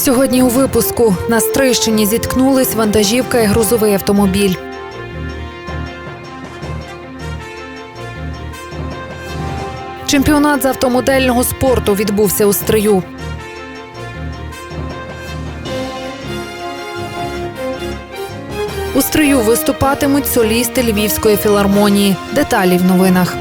Сьогодні у випуску на Стрийщині зіткнулись вантажівка і грузовий автомобіль. Чемпіонат з автомодельного спорту відбувся у Стрию. У Стрию виступатимуть солісти Львівської філармонії. Деталі в новинах.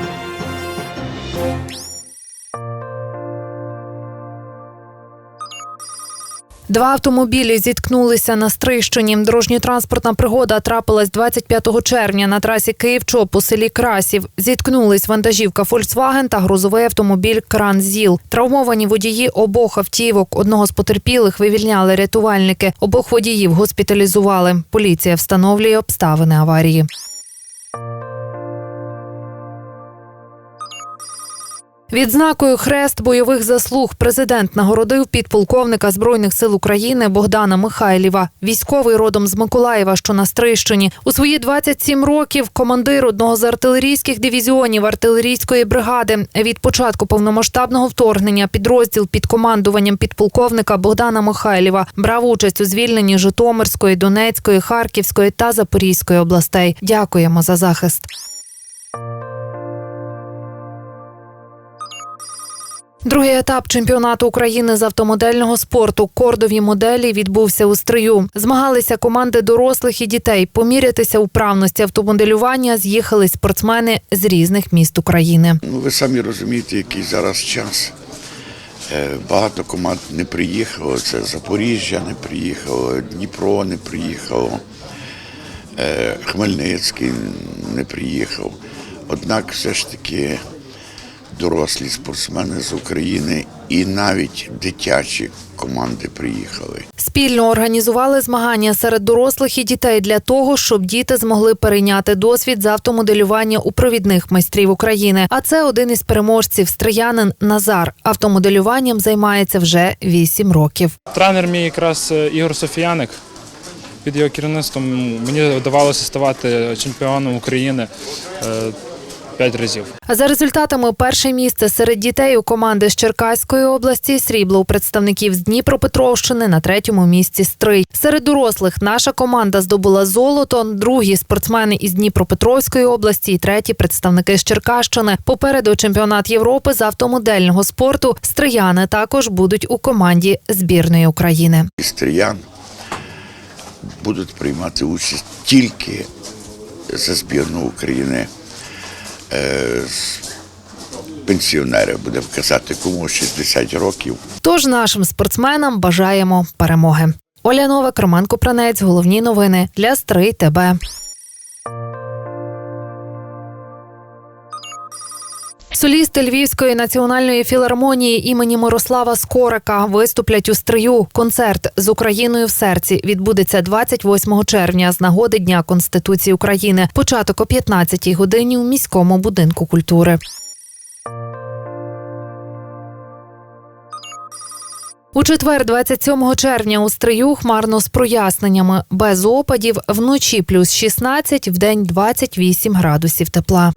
Два автомобілі зіткнулися на Стрийщині. Дорожньо-транспортна пригода трапилась 25 червня на трасі Київ-Чоп у селі Красів. Зіткнулись вантажівка Фольксваген та грузовий автомобіль Кран ЗІЛ. Травмовані водії обох автівок. Одного з потерпілих вивільняли рятувальники. Обох водіїв госпіталізували. Поліція встановлює обставини аварії. Відзнакою хрест бойових заслуг президент нагородив підполковника збройних сил України Богдана Михайлєва. Військовий родом з Миколаєва, що на Стрийщині. У свої 27 років командир одного з артилерійських дивізіонів артилерійської бригади. Від початку повномасштабного вторгнення підрозділ під командуванням підполковника Богдана Михайлєва брав участь у звільненні Житомирської, Донецької, Харківської та Запорізької областей. Дякуємо за захист. Другий етап чемпіонату України з автомодельного спорту кордові моделі відбувся у стрию. Змагалися команди дорослих і дітей. Помірятися у правності автомоделювання з'їхали спортсмени з різних міст України. Ну, ви самі розумієте, який зараз час. Е, Багато команд не приїхало. Це Запоріжжя не приїхало, Дніпро не приїхало, е, Хмельницький не приїхав. Однак все ж таки дорослі спортсмени з України і навіть дитячі команди приїхали. Спільно організували змагання серед дорослих і дітей для того, щоб діти змогли перейняти досвід з автомоделювання у провідних майстрів України. А це один із переможців стриянин Назар. Автомоделюванням займається вже 8 років. Тренер мій якраз е, Ігор Софіяник. Під його керівництвом мені вдавалося ставати чемпіоном України е, п'ять разів. За результатами перше місце серед дітей у команди з Черкаської області срібло у представників з Дніпропетровщини на третьому місці Стрий. Серед дорослих наша команда здобула золото. Другі спортсмени із Дніпропетровської області і треті представники з Черкащини. Попереду чемпіонат Європи з автомодельного спорту. Стрияни також будуть у команді збірної України. Стріян будуть приймати участь тільки за збірну України. Е, Пенсіонери будемо казати, кому 60 років. Тож нашим спортсменам бажаємо перемоги. Оля Новик, Роман Купранець. Головні новини для Стрий ТБ. Солісти Львівської національної філармонії імені Мирослава Скорика виступлять у стрию. Концерт з Україною в серці відбудеться 28 червня з нагоди Дня Конституції України. Початок о 15-й годині у міському будинку культури. У четвер, 27 червня, у стрию хмарно з проясненнями. Без опадів вночі плюс 16, вдень 28 градусів тепла.